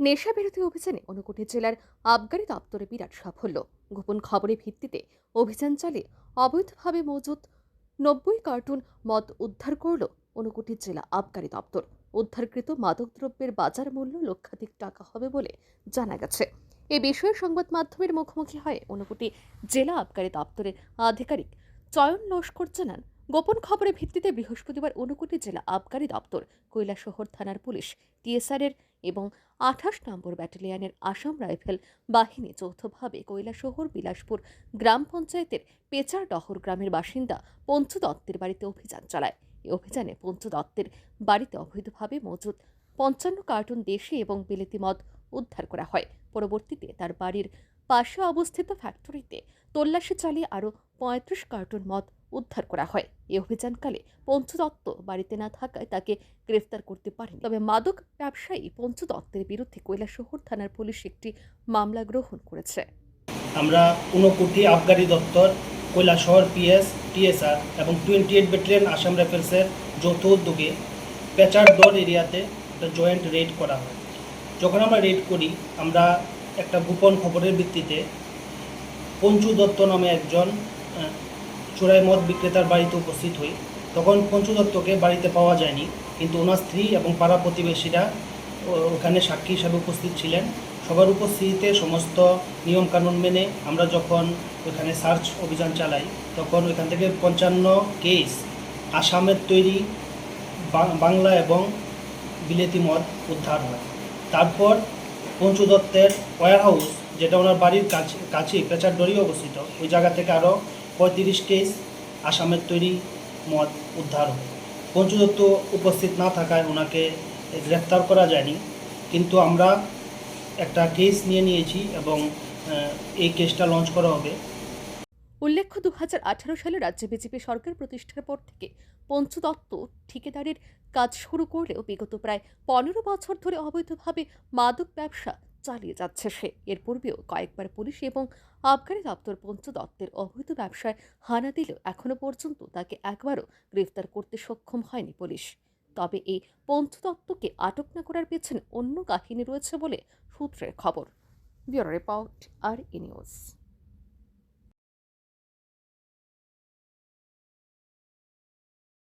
নেশা বিরোধী অভিযানে ঊনকোটি জেলার আবগারি দপ্তরে বিরাট সাফল্য। গোপন খবরের ভিত্তিতে অভিযান চালিয়ে অবৈধভাবে মজুত নব্বই কার্টুন মদ উদ্ধার করল ঊনকোটি জেলা আবগারি দপ্তর। উদ্ধারকৃত মাদকদ্রব্যের বাজার মূল্য লক্ষাধিক টাকা হবে বলে জানা গেছে। এ বিষয়ে সংবাদ মাধ্যমের মুখোমুখি হয় ঊনকোটি জেলা আবগারি দপ্তরের আধিকারিক চয়ন লস্কর জানান গোপন খবরের ভিত্তিতে বৃহস্পতিবার ঊনকোটি জেলা আবগারি দপ্তর কৈলাসহর থানার পুলিশ, টিএসআরের এবং আঠাশ নম্বর ব্যাটালিয়নের আসাম রাইফেল বাহিনী যৌথভাবে কৈলাসহর বিলাসপুর গ্রাম পঞ্চায়েতের পেচারডহর গ্রামের বাসিন্দা পঞ্চু দত্তের বাড়িতে অভিযান চালায়। এই অভিযানে পঞ্চু দত্তের বাড়িতে অবৈধভাবে মজুদ পঞ্চান্ন কার্টুন দেশি এবং বিলেতি মদ উদ্ধার করা হয়। পরবর্তীতে তার বাড়ির পাশে অবস্থিত ফ্যাক্টরিতে তল্লাশি চালিয়ে আরও পঁয়ত্রিশ কার্টুন মদ উদ্ধার করা হয়। এই অভিযানকালে পঞ্চদত্ত বাড়িতে না থাকায় তাকে গ্রেফতার করতে পারেনি। তবে মাদক ব্যবসায়ী পঞ্চদত্তের বিরুদ্ধে কৈলাসহর থানার পুলিশ একটি মামলা গ্রহণ করেছে। আমরা ঊনকোটি আবগারি দপ্তর, কৈলাসহর পিএস, টিএসআর এবং টোয়েন্টি এইট ব্যাটালিয়ন আসাম রাইফেলসের যৌথ উদ্যোগে পেচারদর এরিয়াতে একটা জয়েন্ট রেড করা হয়। যখন আমরা রেড করি, আমরা একটা গোপন খবরের ভিত্তিতে পঞ্চু দত্ত নামে একজন চোরাই মদ বিক্রেতার বাড়িতে উপস্থিত হই। তখন পঞ্চু দত্তকে বাড়িতে পাওয়া যায়নি, কিন্তু ওনার স্ত্রী এবং পাড়া প্রতিবেশীরা ওখানে সাক্ষী হিসাবে উপস্থিত ছিলেন। সবার উপস্থিতিতে সমস্ত নিয়মকানুন মেনে আমরা যখন ওখানে সার্চ অভিযান চালাই, তখন ওইখান থেকে পঞ্চান্ন কেস, আসামের তৈরি বাংলা এবং বিলেতি মদ উদ্ধার হয়। তারপর পঞ্চু দত্তের ওয়ার হাউস যেটা ওনার বাড়ির কাছে কাছেই পেচারডরি অবস্থিত। ওই জায়গা থেকে আরও পঁয়ত্রিশ কেস আসামের তৈরি মদ উদ্ধার হয়। পঞ্চু দত্ত উপস্থিত না থাকায় ওনাকে গ্রেফতার করা যায়নি। কিন্তু আমরা একটা কেস নিয়ে নিয়েছি এবং এই কেসটা লঞ্চ করা হবে। উল্লেখ্য দু হাজার আঠারো সালে রাজ্যে বিজেপি সরকার প্রতিষ্ঠার পর থেকে পঞ্চদত্ত ঠিকাদারের কাজ শুরু করলেও বিগত প্রায় পনেরো বছর ধরে অবৈধভাবে মাদক ব্যবসা চালিয়ে যাচ্ছে সে। এর পূর্বেও কয়েকবার পুলিশ এবং আবগারি দপ্তর পঞ্চদত্তের অবৈধ ব্যবসায় হানা দিলেও এখনও পর্যন্ত তাকে একবারও গ্রেফতার করতে সক্ষম হয়নি পুলিশ। তবে এই পঞ্চদত্তকে আটক না করার পেছনে অন্য কাহিনী রয়েছে বলে সূত্রের খবর। ব্যুরো রিপোর্ট, আর ইনিউজ নিউজ।